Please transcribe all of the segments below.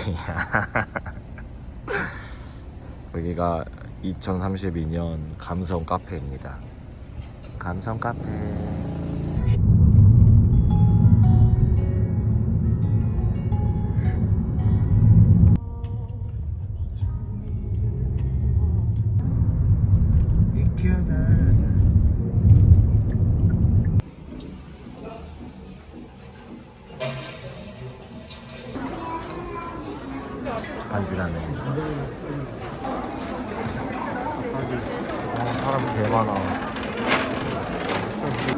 여기가 2032년 감성 카페입니다. 감성 카페. 간지나네. 어, 사람 개 많아.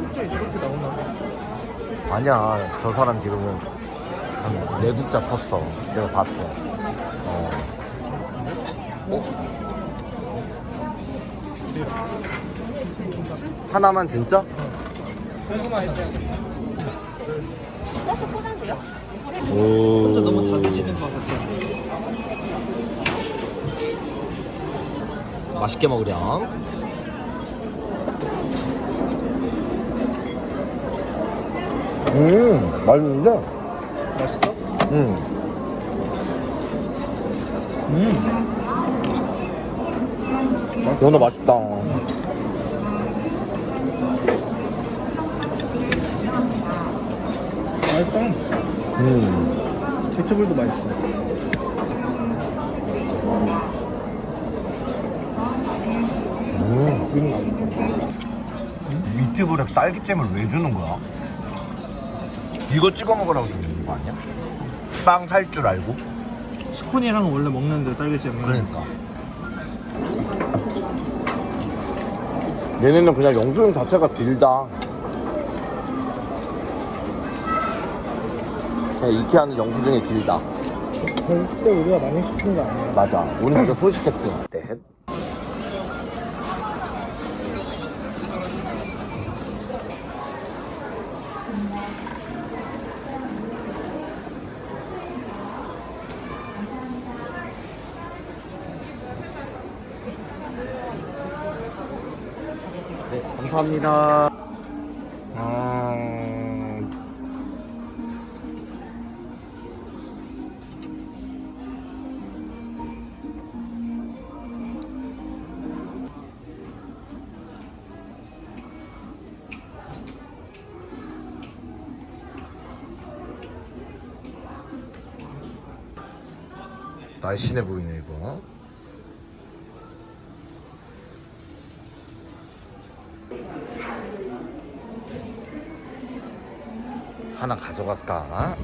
혹시 저렇게 나오나? 아니야, 저 사람 지금은 한 내국자 쳤어. 내가 봤어. 어. 어? 하나만 진짜? 궁금한 했대. 오. 혼자 너무 다 드시는 것 같아. 맛있게 먹으렴. 음, 맛있는데? 맛있어? 음. 음. 연어 맛있다. 맛있다. 음. vegetable도 맛있어. 음. 미트볼에 딸기잼을 왜 주는 거야? 이거 찍어 먹으라고 주는 거 아니야? 빵 살 줄 알고? 스콘이랑 원래 먹는데 딸기잼은. 그러니까. 얘네는 그냥 영수증 자체가 길다. 그냥 이케아는 영수증이 길다. 절대 우리가 많이 시킨 거 아니야. 맞아. 우리 진짜 소식했어. 네. 네, 감사합니다. 날씬해 보이네 이거. 하나 가져갈까?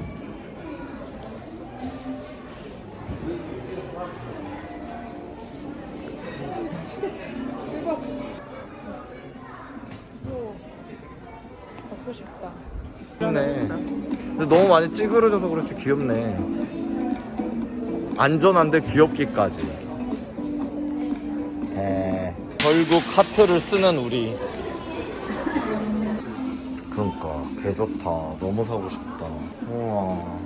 먹고 싶다. 귀엽네. 근데 너무 많이 찌그러져서 그렇지 귀엽네. 안전한데 귀엽기까지. 에, 결국 카트를 쓰는 우리. 그러니까 개 좋다. 너무 사고 싶다. 우와.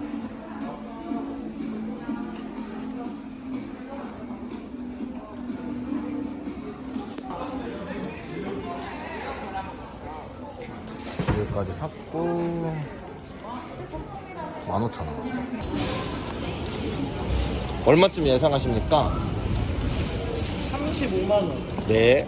여기까지 샀고 15,000원 얼마쯤 예상하십니까? 35만 원. 네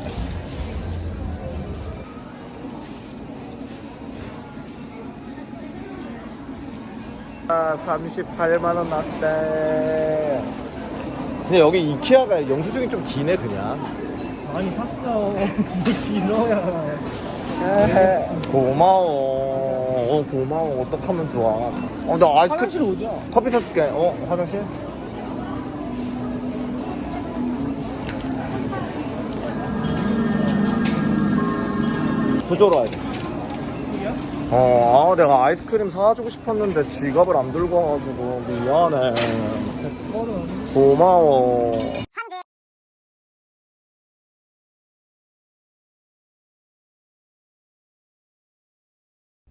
아, 38만 원 났대 근데 여기 이케아가 영수증이 좀 기네 그냥 많이 샀어. 뭐 길어야. 고마워 어, 고마워 어떡하면 좋아 어, 나 아이스크림 화장실 어디야? 커피 사줄게. 어, 화장실? 부조로 와야 돼. 어, 아, 내가 아이스크림 사주고 싶었는데 지갑을 안 들고 와가지고 미안해. 고마워.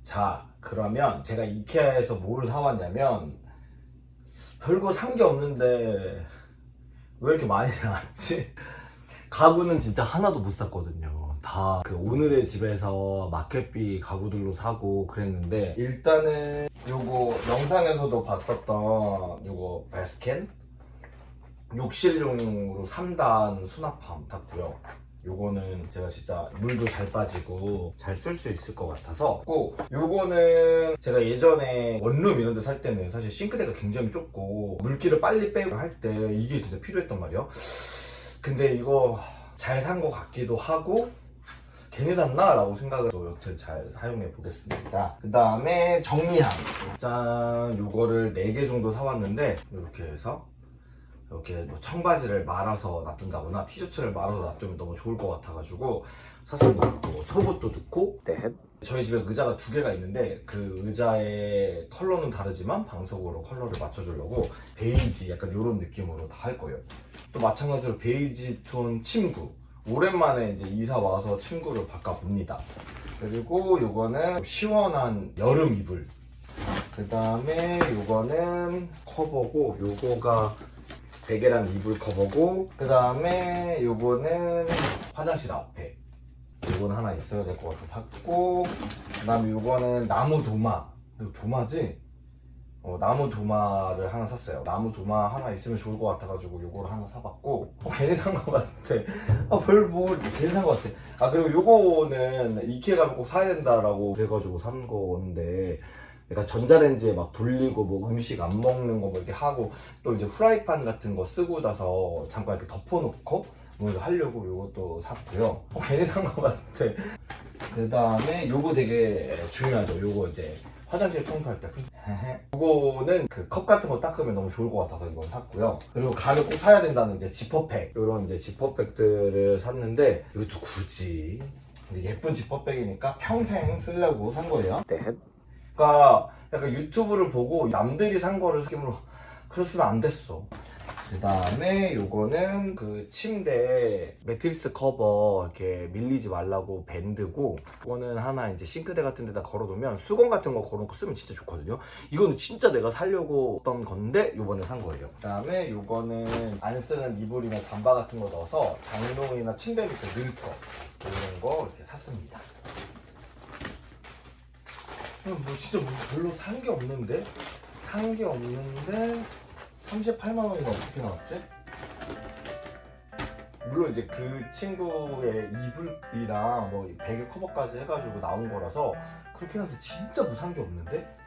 자, 그러면 제가 이케아에서 뭘 사왔냐면 별거 산 게 없는데 왜 이렇게 많이 나왔지? 가구는 진짜 하나도 못 샀거든요. 다 그 오늘의 집에서 마켓비 가구들로 사고 그랬는데 일단은 요거 영상에서도 봤었던 요거 베스캔 욕실용으로 3단 수납함 탔고요. 요거는 제가 진짜 물도 잘 빠지고 잘 쓸 수 있을 것 같아서 꼭 요거는 제가 예전에 원룸 이런 데 살 때는 사실 싱크대가 굉장히 좁고 물기를 빨리 빼고 할 때 이게 진짜 필요했단 말이에요 근데 이거 잘 산 것 같기도 하고 괜히 샀나? 라고 생각을 또 여튼 잘 사용해 보겠습니다 그 다음에 정리함 짠 요거를 4개 정도 사왔는데 이렇게 해서 이렇게 뭐 청바지를 말아서 놔둔다거나 티셔츠를 말아서 놔두면 너무 좋을 것 같아가지고 샀습니다. 뭐 속옷도 넣고 저희 집에 의자가 두 개가 있는데 그 의자의 컬러는 다르지만 방석으로 컬러를 맞춰주려고 베이지 약간 이런 느낌으로 다 할 거예요. 또 마찬가지로 베이지 톤 침구 오랜만에 이제 이사 와서 침구를 바꿔봅니다. 그리고 요거는 시원한 여름 이불 그 다음에 요거는 커버고 요거가 베개랑 이불 커버고 그 다음에 요거는 화장실 앞에 요거는 하나 있어야 될 것 같아서 샀고 그 다음에 요거는 나무 도마 도마지? 어, 나무 도마를 하나 샀어요 나무 도마 하나 있으면 좋을 것 같아가지고 요거를 하나 사봤고 어, 괜히 산 것 같아 아 별뭐 괜히 산 것 같아 아 그리고 요거는 이케아 가면 꼭 사야 된다라고 그래가지고 산 건데 그러니까 전자레인지에 막 돌리고 뭐 음식 안 먹는 거 뭐 이렇게 하고 또 이제 후라이팬 같은 거 쓰고 나서 잠깐 이렇게 덮어놓고 뭐 하려고 요것도 샀고요. 어, 괜히 산 것 같아. 그 다음에 요거 되게 중요하죠. 요거 이제 화장실 청소할 때. 요거는 그 컵 같은 거 닦으면 너무 좋을 것 같아서 이건 샀고요. 그리고 가면 꼭 사야 된다는 이제 지퍼백. 요런 이제 지퍼백들을 샀는데 이것도 굳이 근데 예쁜 지퍼백이니까 평생 쓰려고 산 거예요. 그러니까 약간 유튜브를 보고 남들이 산 거를 느낌으로 그랬으면 안 됐어. 그 다음에 요거는 그 침대 매트리스 커버 이렇게 밀리지 말라고 밴드고 이거는 하나 이제 싱크대 같은 데다 걸어놓으면 수건 같은 거 걸어놓고 쓰면 진짜 좋거든요. 이거는 진짜 내가 살려고 했던 건데 요번에 산 거예요. 그 다음에 요거는 안 쓰는 이불이나 잠바 같은 거 넣어서 장롱이나 침대 밑에 넣을 거 이런 거 이렇게 샀습니다. 뭐 진짜 뭐 별로 산 게 없는데? 산 게 없는데 38만 원이면 어떻게 나왔지? 물론 이제 그 친구의 이불이랑 뭐 베개 커버까지 해가지고 나온 거라서 그렇게 하는데 진짜 뭐산게 없는데?